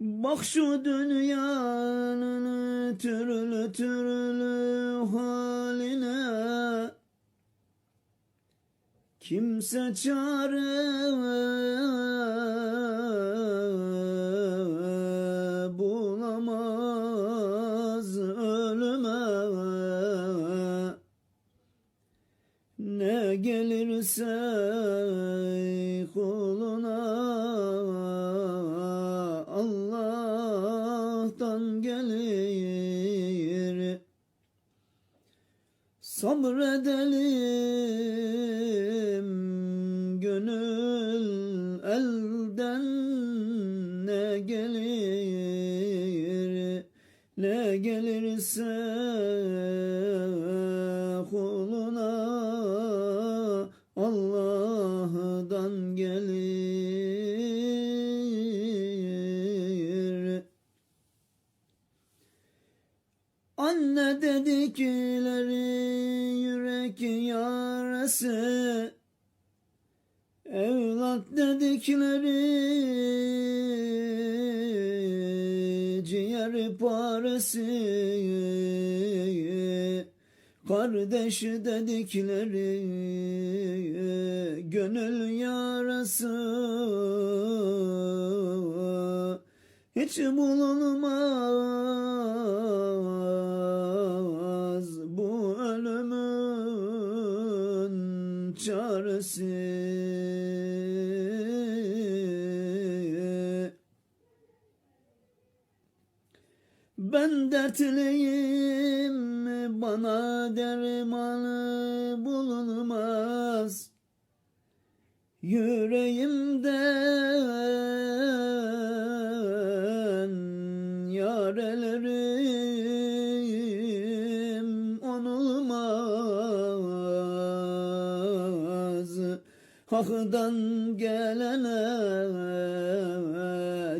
Bak şu dünyanın türlü türlü haline. Kimse çare bulamaz ölüme. Ne gelirse kuluna gelir. Sabredelim gönül elden ne gelir? Ne gelirse kuluna Allah'dan dedikleri yürek yarası. Evlat dedikleri ciğer parası. Kardeş dedikleri gönül yarası. Hiç bulunmaz çaresi. Ben dertliyim bana dermanı bulunmaz Yüreğimden yarelerim Hak'tan gelene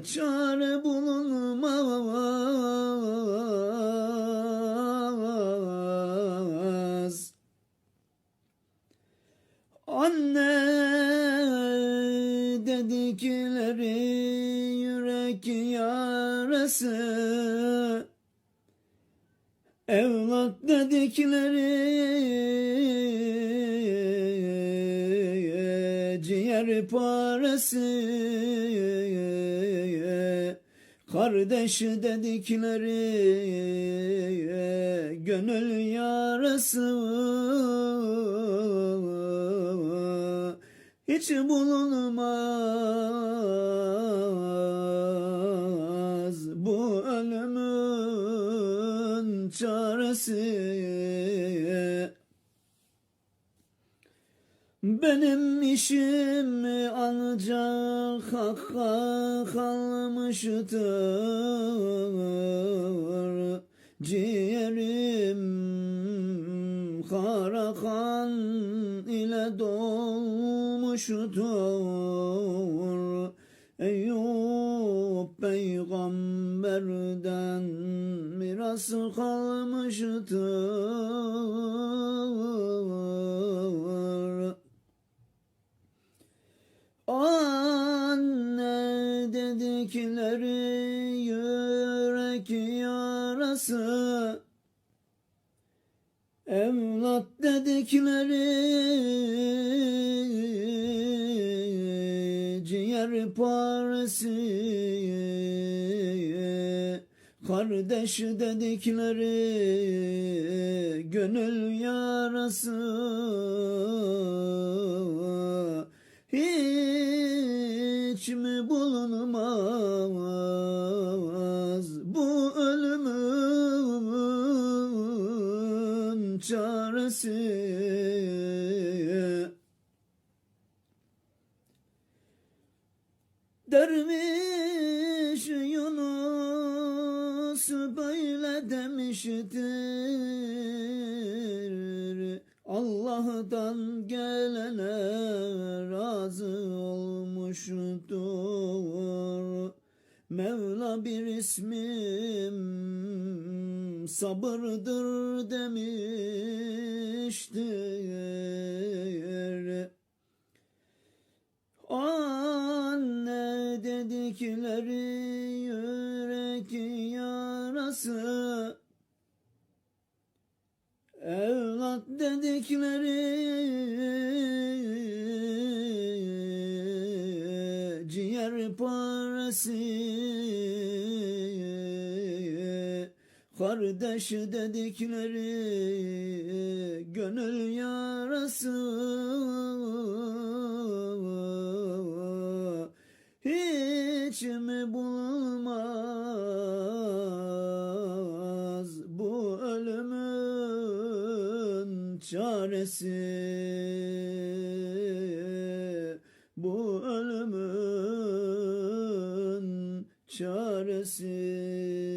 çare bulunmaz. Anne dedikleri yürek yarası Evlat dedikleri parası Kardeş dedikleri gönül yarası hiç bulunmaz bu ölümün çaresi. Benim işim ancak hakka kalmıştır. Ciğerim kara kan ile dolmuştur. Eyüp peygamberden miras kalmıştır Evlat dedikleri ciğer parası Kardeş dedikleri gönül yarası. Hiç mi bulunmaz çaresi Derviş Yunus böyle demiştir. Allah'tan gelene razı olmuştur Mevla bir ismim sabırdır demiştir. Anne dedikleri yürek yarası Evlat dedikleri Kardeş dedikleri gönül yarası. Hiç mi bulmaz bu ölümün çaresi? Bu ölümün çaresi